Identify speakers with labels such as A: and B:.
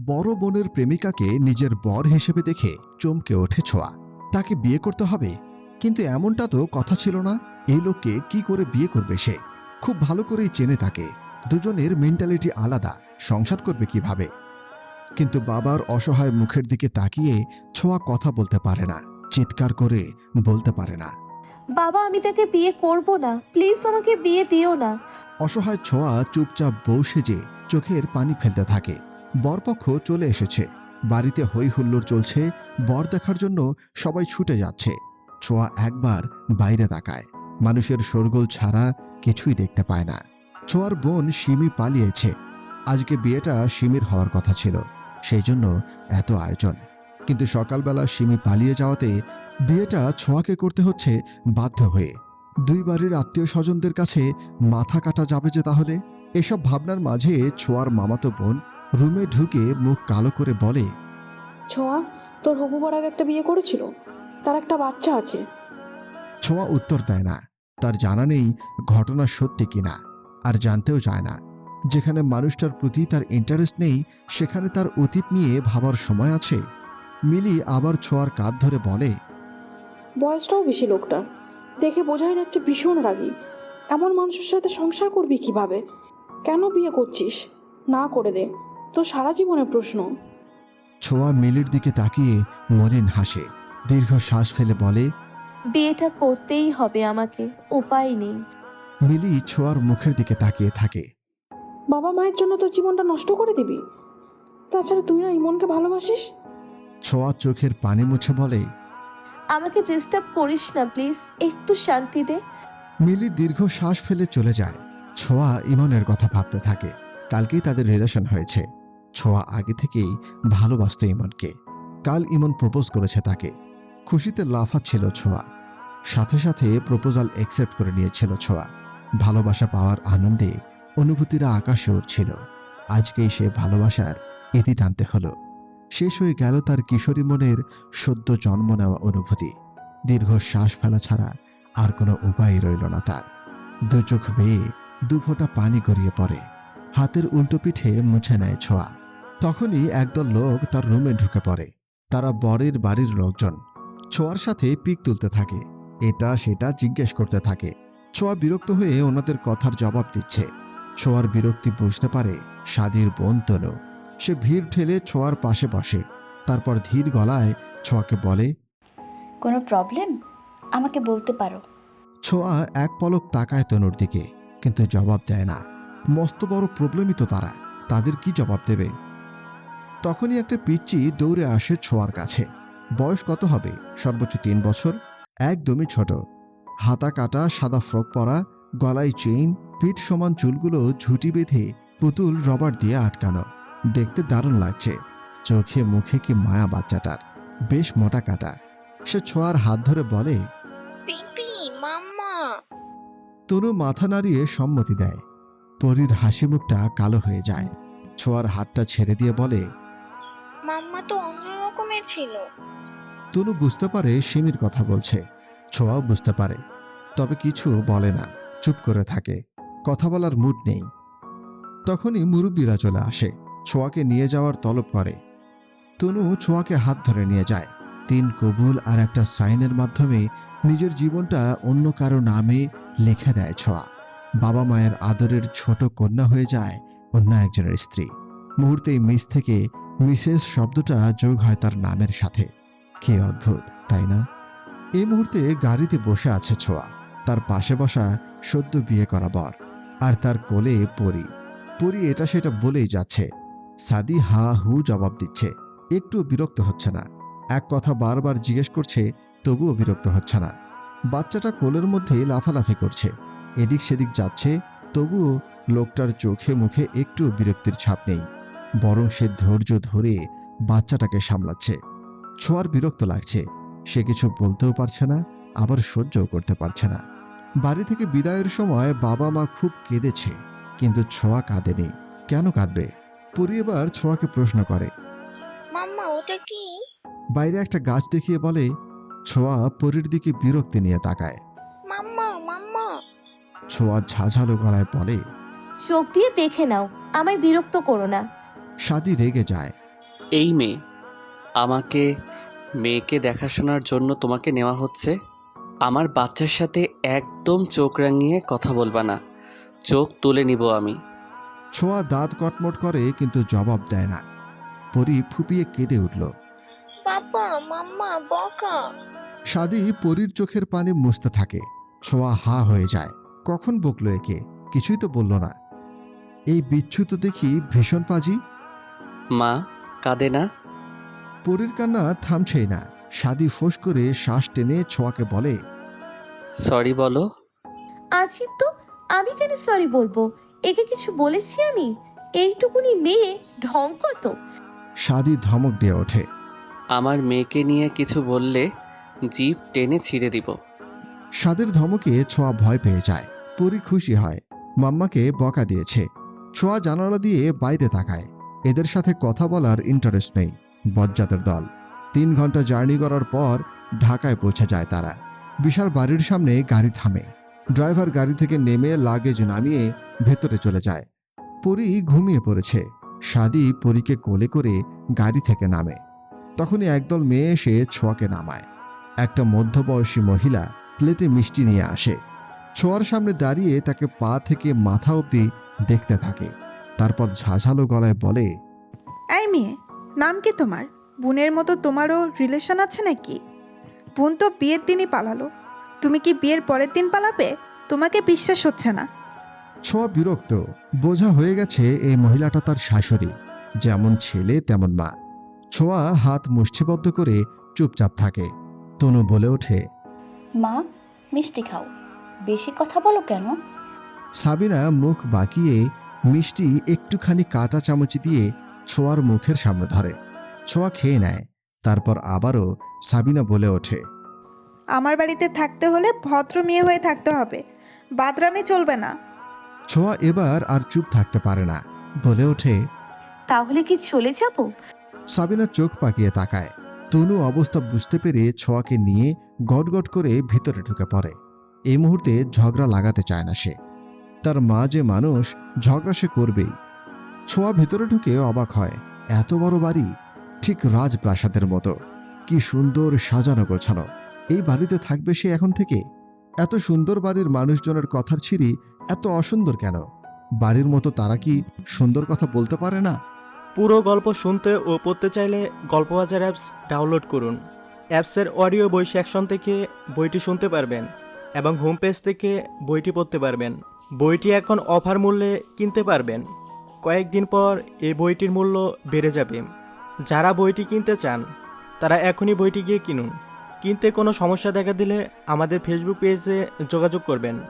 A: বড় বোনের প্রেমিকাকে নিজের বর হিসেবে দেখে চমকে ওঠে ছোঁয়া। তাকে বিয়ে করতে হবে। কিন্তু এমনটা তো কথা ছিল না। এই লোককে কি করে বিয়ে করবে সে? খুব ভালো করেই চেনে তাকে। দুজনের মেন্টালিটি আলাদা। সংসার করবে কীভাবে? কিন্তু বাবার অসহায় মুখের দিকে তাকিয়ে ছোঁয়া কথা বলতে পারে না। চিৎকার করে বলতে পারে না।
B: বাবা আমি তাকে বিয়ে করব না। প্লিজ আমাকে বিয়ে দিও না।
A: অসহায় ছোঁয়া চুপচাপ বউ সেজে চোখের পানি ফেলতে থাকে। বরপক্ষ চলে এসেছে। বাড়িতে হই হুল্লোড় চলছে, বর দেখার জন্য সবাই ছুটে যাচ্ছে। ছোঁয়া একবার বাইরে তাকায়। মানুষের শোরগোল ছাড়া কিছুই দেখতে পায় না। ছোঁয়ার বোন সিমি পালিয়েছে। আজকে বিয়েটা সিমির হওয়ার কথা ছিল। সেই জন্য এত আয়োজন। কিন্তু সকালবেলা সিমি পালিয়ে যাওয়াতে বিয়েটা ছোঁয়াকে করতে হচ্ছে বাধ্য হয়ে। দুই বাড়ির আত্মীয় স্বজনদের কাছে মাথা কাটা যাবে যে তাহলে? এসব ভাবনার মাঝে ছোঁয়ার মামাতো বোন রুমে ঢুকে মুখ কালো করে বলে
C: ছোঁয়া তোর হবু বর আগে একটা বিয়ে করেছিল? তার একটা বাচ্চা আছে।
A: ছোঁয়া উত্তর দেয় না। তার জানা নেই ঘটনা সত্যি কিনা আর জানতেও চায় না। যেখানে মানুষটার প্রতি তার ইন্টারেস্ট নেই সেখানে তার অতীত নিয়ে ভাবার সময় আছে। মিলি আবার ছোঁয়ার কাঁধ ধরে বলে
C: বয়সটাও বেশি লোকটার দেখে বোঝাই যাচ্ছে ভীষণ রাগী। এমন মানুষের সাথে সংসার করবি কীভাবে? কেন বিয়ে করছিস? না করে দে। তো সারা জীবনের প্রশ্ন।
A: ছোঁয়া মিলির দিকে তাকিয়ে মলিন হাসে। দীর্ঘ শ্বাস ফেলে বলে
B: বিয়েটা করতেই হবে আমাকে উপায় নেই।
A: মিলি ছোঁয়ার মুখের দিকে তাকিয়ে থাকে।
C: বাবা মায়ের জন্য তোর জীবনটা নষ্ট করে দিবি? তাছাড়া তুই না ইমনকে ভালোবাসিস?
A: ছোঁয়া চোখের পানি মুছে বলে
B: আমাকে ডিস্টার্ব করিস না প্লিজ একটু শান্তি দে।
A: মিলি দীর্ঘ শ্বাস ফেলে চলে যায়। ছোঁয়া ইমনের কথা ভাবতে থাকে। কালকেই তাদের রিলেশন হয়েছে। ছোঁয়া আগে থেকেই ভালোবাসত ইমনকে। কাল ইমন প্রপোজ করেছে তাকে। খুশিতে লাফাচ্ছিল ছোঁয়া। সাথে সাথে প্রপোজাল অ্যাকসেপ্ট করে নিয়েছিল ছোঁয়া। ভালোবাসা পাওয়ার আনন্দে অনুভূতিরা আকাশে উঠছিল আজকেই সে ভালোবাসার ইতি টানতে হলো। শেষ হয়ে গেল তার কিশোরী মনের সদ্য জন্ম নেওয়া অনুভূতি। দীর্ঘ শ্বাস ফেলা ছাড়া আর কোনো উপায় রইল না তার। দু চোখ বেয়ে দু ফোঁটা পানি গড়িয়ে পড়ে। হাতের উল্টো পিঠে মুছে নেয় ছোঁয়া। তখনই একদল লোক তার রুমে ঢুকে পড়ে। তারা বরের বাড়ির লোকজন। ছোঁয়ার সাথে পিক তুলতে থাকে। এটা সেটা জিজ্ঞেস করতে থাকে। ছোঁয়া বিরক্ত হয়ে ওনাদের কথার জবাব দিচ্ছে। ছোঁয়ার বিরক্তি বুঝতে পারে সাদির বোন তনু। সে ভিড় ঠেলে ছোঁয়ার পাশে বসে। তারপর ধীর গলায় ছোঁয়াকে বলে
D: কোনো প্রবলেম? আমাকে বলতে পারো।
A: ছোঁয়া এক পলক তাকায় তনুর দিকে কিন্তু জবাব দেয় না। মস্ত বড় প্রবলেমই তো তারা। তাদের কি জবাব দেবে? তখনই একটা পিচ্চি দৌড়ে আসে ছোঁয়ার কাছে। বয়স কত হবে? সর্বোচ্চ তিন বছর? একদমই ছোট। হাতা কাটা সাদা ফ্রক পরা গলায় চেইন পিঠ সমান চুলগুলো ঝুটি বেঁধে পুতুল রবার দিয়ে আটকানো। দেখতে দারুণ লাগছে। চোখে মুখে কি মায়া বাচ্চাটার। বেশ মোটা কাটা। সে ছোঁয়ার হাত ধরে বলে তনু মাথা নাড়িয়ে সম্মতি দেয়। পরীর হাসি মুখটা কালো হয়ে যায়। ছোঁয়ার হাতটা ছেড়ে দিয়ে বলে
E: রকমের ছিল।
A: তনু বুঝতে পারে সিমির কথা বলছে। ছোঁয়াও বুঝতে পারে। তবে কিছু বলে না। চুপ করে থাকে। কথা বলার মুড নেই। তখনই মুরব্বীরা চলে আসে। ছোঁয়াকে নিয়ে যাওয়ার তলব করে। তনু ছোঁয়াকে হাত ধরে নিয়ে যায়। তিন কবুল আর একটা সাইনের মাধ্যমে নিজের জীবনটা অন্য কারও নামে লিখে দেয় ছোঁয়া। বাবা মায়ের আদরের ছোট কন্যা হয়ে যায় অন্য একজনের স্ত্রী। মুহূর্তেই মিস থেকে মিসেস শব্দটা যোগ হয় তার নামের সাথে। কি অদ্ভুত, তাই না? এই মুহূর্তে গাড়িতে বসে আছে ছোঁয়া। তার পাশে বসা সদ্য বিয়ে করা বর আর তার কোলে পরি। পরি এটা সেটা বলেই যাচ্ছে। সাদি হা হু জবাব দিচ্ছে। একটু বিরক্ত হচ্ছে না। এক কথা বারবার জিজ্ঞেস করছে, তবুও বিরক্ত হচ্ছে না। বাচ্চাটা কোলের মধ্যেই লাফালাফি করছে। এদিক সেদিক যাচ্ছে, তবুও লোকটার চোখে মুখে একটু বিরক্তির ছাপ নেই। বরং সে ধৈর্য ধরে বাচ্চাটাকে সামলাচ্ছে। ছোঁয়ার বিরক্ত লাগছে। সে কিছু বলতেও পারছে না আবার সহ্যও করতে পারছে না। বাড়ি থেকে বিদায়ের সময় বাবা মা খুব কেঁদেছে কিন্তু ছোঁয়া কাঁদেনি। কেন কাঁদবে? পুরি এবার ছোঁয়াকে প্রশ্ন করে।
E: মাম্মা ওটা কি?
A: বাইরে একটা গাছ দেখিয়ে বলে ছোঁয়া পরীর দিকে বিরক্তি নিয়ে তাকায়।
E: মাম্মা মাম্মা।
A: ছোঁয়া ঝাঝালো গলায় বলে
B: চোখ দিয়ে দেখে নাও আমায় বিরক্ত করো না।
A: সাদি রেগে যায়।
F: এই মেয়ে আমাকে মেয়েকে দেখাশোনার জন্য তোমাকে নেওয়া হচ্ছে? আমার বাচ্চার সাথে একদম চোখ রাঙিয়ে কথা বলবা না। চোখ তুলে নিব আমি।
A: ছোঁয়া দাঁত কটমট করে কিন্তু জবাব দেয় না। পরি ফুপিয়ে কেঁদে উঠল।
E: বাবা মাম্মা বকা।
A: সাদি পরীর চোখের পানি মুছতে থাকে। ছোঁয়া হা হয়ে যায়। কখন বকলো একে? কিছুই তো বলল না। এই বিচ্ছুত দেখি ভীষণ পাজি।
F: মা কাঁদে না?
A: পরীর কান্না থামছেই না। সাদি ফোঁস করে শ্বাস টেনে ছোঁয়াকে বলে
F: সরি বলো।
B: আছিব তো আমি কেন সরি বলব? একে কিছু বলেছি আমি? এইটুকুনি মেয়ে ঢং কত?
A: সাদি ধমক দিয়ে ওঠে
F: আমার মেয়েকে নিয়ে কিছু বললে জিভ টেনে ছিঁড়ে দিব।
A: সাদের ধমকে ছোঁয়া ভয় পেয়ে যায়। পরি খুশি হয়। মাম্মাকে বকা দিয়েছে। ছোঁয়া জানালা দিয়ে বাইরে তাকায়। এদের সাথে কথা বলার ইন্টারেস্ট নেই, বজ্জাতের দল। তিন ঘণ্টা জার্নি করার পর ঢাকায় পৌঁছে যায় তারা। বিশাল বাড়ির সামনে গাড়ি থামে। ড্রাইভার গাড়ি থেকে নেমে লাগেজ নামিয়ে ভেতরে চলে যায়। পরি ঘুমিয়ে পড়েছে। সাদি পরীকে কোলে করে গাড়ি থেকে নামে। তখনই একদল মেয়ে এসে ছোঁয়াকে নামায়। একটা মধ্যবয়সী মহিলা প্লেটে মিষ্টি নিয়ে আসে। ছোঁয়ার সামনে দাঁড়িয়ে তাকে পা থেকে মাথা অবধি দেখতে থাকে। তারপর ঝাঝালো গলায় বলে
G: এই মেয়ে নাম কি তোমার? বোনের মতো তোমারও রিলেশন আছে নাকি? বোন তো বিয়ের দিনই পালালো। তুমি কি বিয়ের পরের দিন পালাবে? তোমাকে বিশ্বাস হচ্ছে না।
A: ছোঁয়া বিরক্ত। বোঝা হয়ে গেছে এই মহিলাটা তার শাশুড়ি। যেমন ছেলে তেমন মা। ছোঁয়া হাত মুষ্টিবদ্ধ করে চুপচাপ থাকে। তনু বলে ওঠে
D: মা মিষ্টি খাও। বেশি কথা বলো কেন?
A: সাবিনা মুখ বাঁকিয়ে মিষ্টি একটুখানি কাঁচা চামচ দিয়ে ছোঁয়ার মুখের সামনে ধরে। ছোঁয়া খেয়ে নেয় তারপর আবারও সাবিনা বলে ওঠে
G: আমার বাড়িতে থাকতে হলে ভদ্র মেয়ে হয়ে থাকতে হবে। বাদরামে চলবে না।
A: ছোঁয়া এবার আর চুপ থাকতে পারে না বলে ওঠে
B: তাহলে কি চলে যাব?
A: সাবিনা চোখ পাকিয়ে তাকায়। তনু অবস্থা বুঝতে পেরে ছোঁয়াকে নিয়ে গটগট করে ভিতরে ঢুকে পড়ে। এই মুহূর্তে ঝগড়া লাগাতে চায় না সে। তার মা যে মানুষ, ঝগড়া সে করবেই। ছোঁয়া ভেতরে ঢুকে অবাক হয়, এত বড় বাড়ি? ঠিক রাজপ্রাসাদের মতো। কি সুন্দর সাজানো গোছানো। এই বাড়িতে থাকবে সে এখন থেকে? এত সুন্দর বাড়ির মানুষজনের কথার ছিঁড়ি এত অসুন্দর কেন? বাড়ির মতো তারা কি সুন্দর কথা বলতে পারে না?
H: পুরো গল্প শুনতে ও পড়তে চাইলে গল্পবাজার অ্যাপস ডাউনলোড করুন। অ্যাপসের অডিও বই সেকশন থেকে বইটি শুনতে পারবেন এবং হোম পেজ থেকে বইটি পড়তে পারবেন। বইটি এখন অফার মূল্যে কিনতে পারবেন। কয়েকদিন পর এই বইটির মূল্য বেড়ে যাবে। যারা বইটি কিনতে চান, তারা এখনই বইটি গিয়ে কিনুন। কিনতে কোনো সমস্যা দেখা দিলে আমাদের ফেসবুক পেজে যোগাযোগ করবেন।